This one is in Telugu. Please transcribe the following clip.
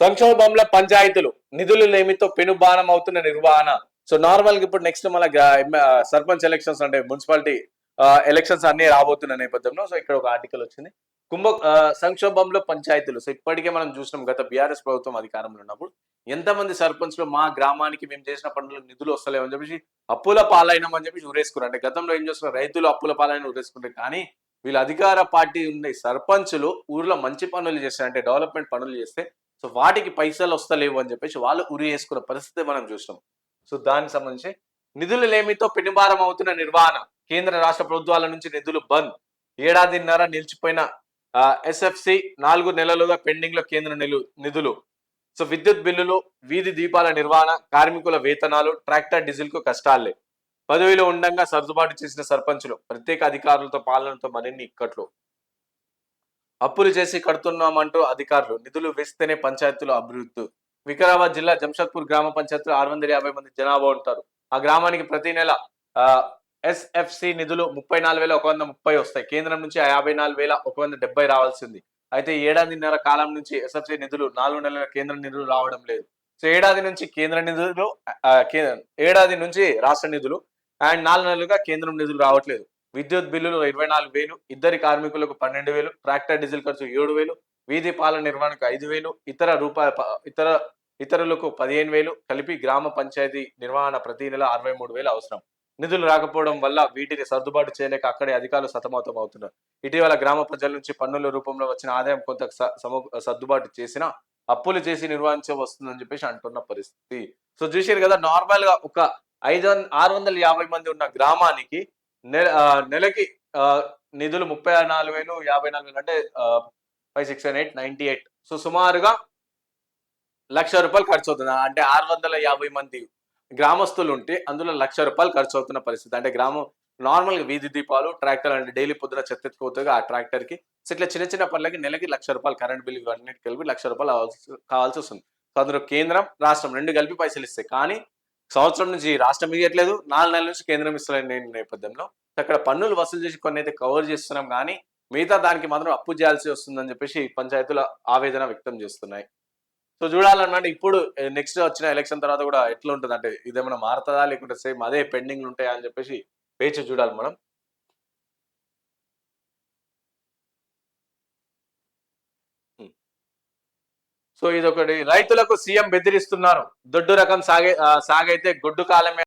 సంక్షోభంలో పంచాయతీలు నిధులు లేమితో పెనుబానం అవుతున్న నిర్వహణ. సో నార్మల్గా ఇప్పుడు నెక్స్ట్ మన సర్పంచ్ ఎలక్షన్స్ అంటే మున్సిపాలిటీ ఎలక్షన్స్ అన్ని రాబోతున్న నేపథ్యంలో సో ఇక్కడ ఒక ఆర్టికల్ వచ్చింది. కుంభ సంక్షోభంలో పంచాయతీలు. సో ఇప్పటికే మనం చూసినాం గత బీఆర్ఎస్ ప్రభుత్వం అధికారంలో ఉన్నప్పుడు. ఎంతమంది సర్పంచ్లు మా గ్రామానికి మేము చేసిన పనులకు నిధులు వస్తలేవని చెప్పేసి అప్పుల పాలైనం అని చెప్పి ఉరేసుకున్నారు. అంటే గతంలో ఏం చేస్తున్నారు? రైతులు అప్పుల పాలైన ఉరేసుకుంటారు కానీ వీళ్ళ అధికార పార్టీ ఉండే సర్పంచులు ఊర్లో మంచి పనులు చేస్తారు అంటే డెవలప్మెంట్ పనులు చేస్తే సో వాటికి పైసలు వస్తలేవు అని చెప్పేసి వాళ్ళు ఉరి వేసుకున్న పరిస్థితి మనం చూసినాం. సో దానికి సంబంధించి నిధులు లేమితో పెనుభారం అవుతున్న నిర్వహణ కేంద్ర రాష్ట్ర ప్రభుత్వాల నుంచి నిధులు బంద్. ఏడాదిన్నర నిలిచిపోయిన ఎస్ఎఫ్సి నాలుగు నెలలుగా పెండింగ్లో కేంద్ర నిలు- నిధులు. సో విద్యుత్ బిల్లులు వీధి దీపాల నిర్వహణ కార్మికుల వేతనాలు ట్రాక్టర్ డీజిల్కు కష్టాలే. పదవిలో ఉండగా సర్దుబాటు చేసిన సర్పంచులు ప్రత్యేక అధికారులతో పాలనతో మరిన్ని ఇక్కట్లు. అప్పులు చేసి కడుతున్నామంటూ అధికారులు నిధులు వేస్తేనే పంచాయతీలు అభివృద్ధి. వికారాబాద్ జిల్లా జంషద్పూర్ గ్రామ పంచాయతీలో ఆరు వందల యాభై మంది జనాభా ఉంటారు. ఆ గ్రామానికి ప్రతి నెల ఎస్ఎఫ్సి నిధులు ముప్పై నాలుగు వేల ఒక వంద ముప్పై వస్తాయి. కేంద్రం నుంచి ఆ యాభై నాలుగు వేల ఒక వంద డెబ్బై రావాల్సింది. అయితే ఏడాదిన్నర కాలం నుంచి ఎస్ఎఫ్సి నిధులు నాలుగు నెలల కేంద్ర నిధులు రావడం లేదు. సో ఏడాది నుంచి కేంద్ర నిధులు ఏడాది నుంచి రాష్ట్ర నిధులు అండ్ నాలుగు నెలలుగా కేంద్రం నిధులు రావట్లేదు. విద్యుత్ బిల్లులు ఇరవై నాలుగు వేలు ఇద్దరి కార్మికులకు పన్నెండు వేలు ట్రాక్టర్ డీజిల్ ఖర్చు ఏడు వేలు వీధి పాల నిర్వహణకు ఐదు వేలు ఇతర రూపాయ ఇతర ఇతరులకు పదిహేను వేలు కలిపి గ్రామ పంచాయతీ నిర్వహణ ప్రతి నెల అరవై మూడు వేలు అవసరం. నిధులు రాకపోవడం వల్ల వీటిని సర్దుబాటు చేయలేక అక్కడే అధికారులు సతమతం అవుతున్నారు. ఇటీవల గ్రామ ప్రజల నుంచి పన్నుల రూపంలో వచ్చిన ఆదాయం కొంత సమ- సర్దుబాటు చేసినా అప్పులు చేసి నిర్వహించే వస్తుందని చెప్పేసి అంటున్న పరిస్థితి. సో చూసారు కదా నార్మల్గా ఒక ఐదు ఆరు వందల యాభై మంది ఉన్న గ్రామానికి నెల నెలకి నిధులు ముప్పై నాలుగు వేలు యాభై నాలుగు వేలు అంటే five six eight ninety eight so సుమారుగా లక్ష రూపాయలు ఖర్చు అవుతుంది అంటే ఆరు వందల యాభై మంది గ్రామస్తులు ఉంటే అందులో లక్ష రూపాయలు ఖర్చు అవుతున్న పరిస్థితి. అంటే గ్రామం నార్మల్గా వీధి దీపాలు ట్రాక్టర్ అంటే డైలీ పొద్దున చెత్త ఎత్తుకోతుంది ఆ ట్రాక్టర్కి సో ఇట్లా చిన్న చిన్న పనులకి నెలకి లక్ష రూపాయలు కరెంట్ బిల్ ఇవన్నీ కలిపి లక్ష రూపాయలు కావాల్సి వస్తుంది. సో అందులో కేంద్రం రాష్ట్రం రెండు కలిపి పైసలు ఇస్తాయి. కానీ సంవత్సరం నుంచి రాష్ట్రం ఇవ్వట్లేదు నాలుగు నెలల నుంచి కేంద్రం ఇస్తలేని నేపథ్యంలో. అక్కడ పన్నులు వసూలు చేసి కొన్ని అయితే కవర్ చేస్తున్నాం కానీ మిగతా దానికి మాత్రం అప్పు చేయాల్సి వస్తుందని చెప్పేసి పంచాయతీల ఆవేదన వ్యక్తం చేస్తున్నాయి. సో చూడాలన్నమాట ఇప్పుడు నెక్స్ట్ వచ్చిన ఎలక్షన్ తర్వాత కూడా ఎట్లా ఉంటుంది అంటే ఇదేమైనా మారుతుందా లేకుంటే సేమ్ అదే పెండింగ్ ఉంటాయా అని చెప్పేసి వేచి చూడాలి మనం సో ఇదొకటి. రైతులకు సీఎం బెదిరిస్తున్నారు. దొడ్డు రకం సాగే సాగైతే గొడ్డు కాలమే